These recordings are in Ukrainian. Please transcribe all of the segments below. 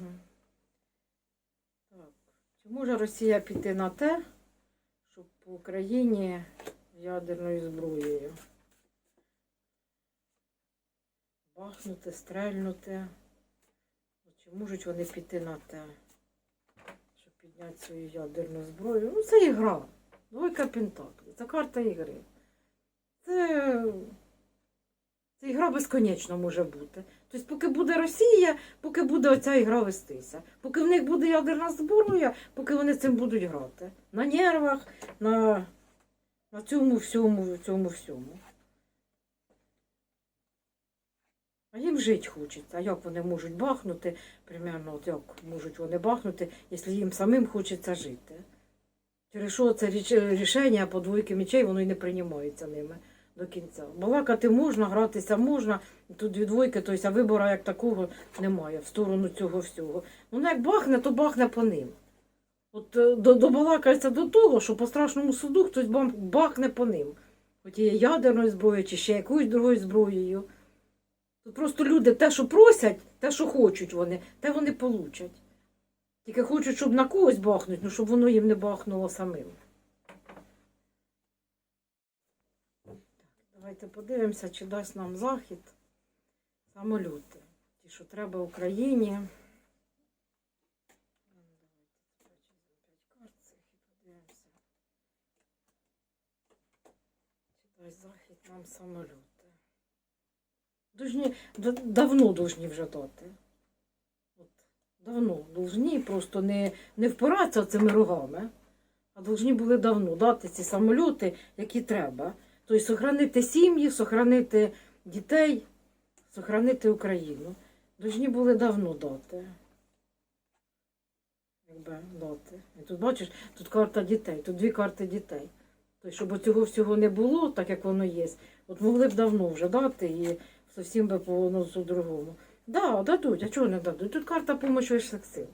Угу. Так. Чи може Росія піти на те, щоб по Україні ядерною зброєю? Бахнути, стрельнути. Чи можуть вони піти на те, щоб підняти свою ядерну зброю? Ну, це ігра. Двойка Пентаклів. Це карта ігри. Це, це ігра безконечно може бути. Тобто, поки буде Росія, поки буде оця ігра вестися. Поки в них буде ядерна зброя, поки вони цим будуть грати. На нервах, на, на цьому всьому, цьому всьому. А їм жити хочеться. А як вони можуть бахнути? Примерно, от як можуть вони бахнути, якщо їм самим хочеться жити. Через що це рішення по двойки мечей, воно і не приймається ними до кінця. Балакати можна, гратися можна, тут дві двойки, тобто, вибору як такого немає в сторону цього всього. Воно як бахне, то бахне по ним. От е, добалакається до того, що по страшному суду хтось бахне по ним. От є ядерною зброєю чи ще якоюсь другою зброєю. Тут просто люди те, що просять, те, що хочуть вони, те вони получать. Тільки хочуть, щоб на когось бахнуть, ну щоб воно їм не бахнуло самим. Давайте подивимося, чи дасть нам захід самоліти. Ті, що треба Україні. Дасть захід нам самоліти. Должні, да- давно должні вже дати. От, давно должні, просто не, не впиратися цими рогами, а должні були давно дати ці самольоти, які треба. Тобто сохранити сім'ї, сохранити дітей, сохранити Україну. Должні були давно дати. Якби дати. І тут бачиш, тут карта дітей, тут дві карти дітей. Тобто, щоб цього всього не було, так як воно є, от могли б давно вже дати і зовсім би по воно другому. Да, дадуть, а чого не дадуть? Тут карта вищих сил.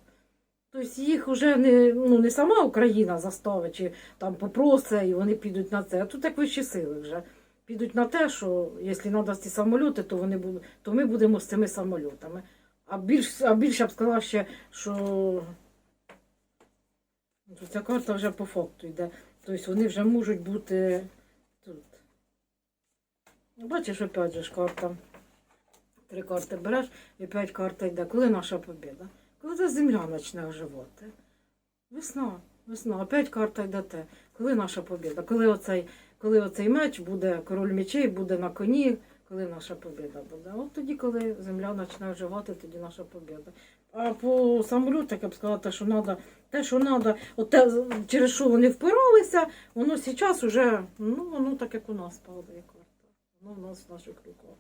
Тобто їх вже не, ну, не сама Україна заставить чи там попросить, і вони підуть на це. А тут як вищі сили вже підуть на те, що якщо надасть ці самоліти, то вони будуть, то ми будемо з цими самольотами. А більш, а більше я б сказала ще, що ну, ця карта вже по факту йде. Тобто вони вже можуть бути тут. Ну, Бачиш, опять же ж карта. Три карти береш і п'ять карт йде. Коли наша побіда? Коли земля почне оживати? Весна, весна, опять карта йдете. Коли наша побіда? Коли оцей, коли оцей меч буде, король мечей буде на коні, коли наша побіда буде? От тоді, коли земля почне оживати, тоді наша побіда. А по самоліту, як я б сказала, те, що треба, те, що треба, от те, через що вони впиралися, воно зараз уже, ну, воно так, як у нас падає карта. Воно в нас в наших руках.